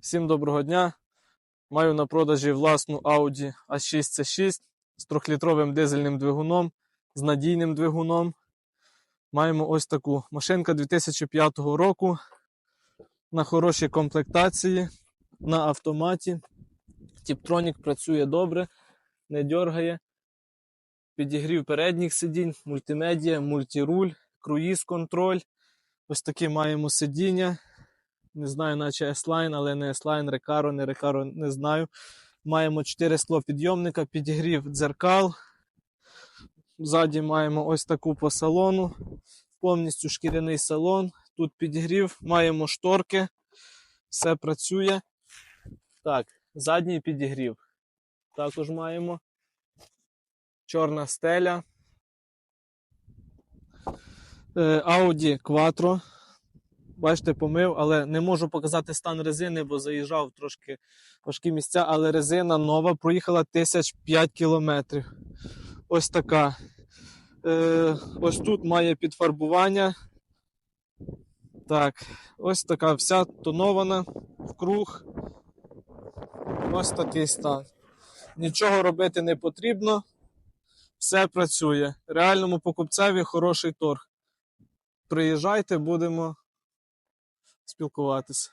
Всім доброго дня. Маю на продажі власну Audi A6 C6 з 3-літровим дизельним двигуном, з надійним двигуном. Маємо ось таку машинка 2005 року на хорошій комплектації, на автоматі. Тіптронік працює добре, не дергає. Підігрів передніх сидінь, мультимедіа, мультируль, круїз контроль. Ось такі маємо сидіння. Не знаю, наче S-Line, але не S-Line, Recaro, не Recaro, не знаю. Маємо 4 склопідйомника, підігрів дзеркал. Ззаді маємо ось таку по салону. Повністю шкіряний салон. Тут підігрів, маємо шторки. Все працює. Так, задній підігрів. Також маємо. Чорна стеля. Е, Audi Quattro. Бачите, помив, але не можу показати стан резини, бо заїжджав трошки важкі місця, але резина нова, проїхала 1005 кілометрів. Ось така. Е, ось тут має підфарбування. Так, ось така вся тонована в круг. Ось такий стан. Нічого робити не потрібно. Все працює. Реальному покупцеві хороший торг. Приїжджайте, будемо спілкуватися.